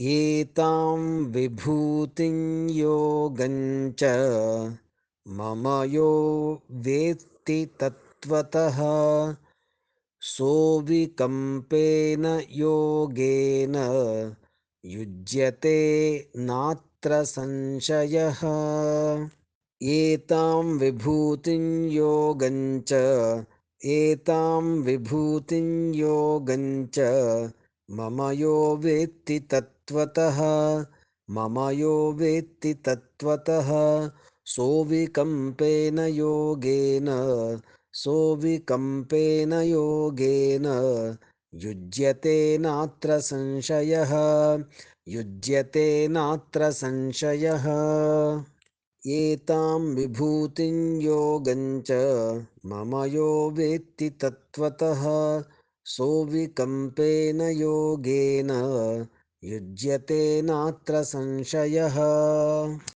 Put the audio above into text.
एतां विभूतिं योगञ्च मम यो वेत्ति तत्त्वतः सोऽविकम्पेन योगेन युज्यते नात्र संशयः। एतां विभूतिं योगञ्च एतां विभूतिं योगञ्च मम यो वेत्ति तत्त्वतः। मम यो वेत्ति तत्त्वतः। सोऽविकम्पेन योगेन। सोऽविकम्पेन योगेन। युज्यते नात्र संशयः। युज्यते नात्र संशयः। एतां विभूतिं योगञ्च मम यो वेत्ति तत्त्वतः। सोऽविकम्पेन योगेन। युज्यते नात्र संशयः।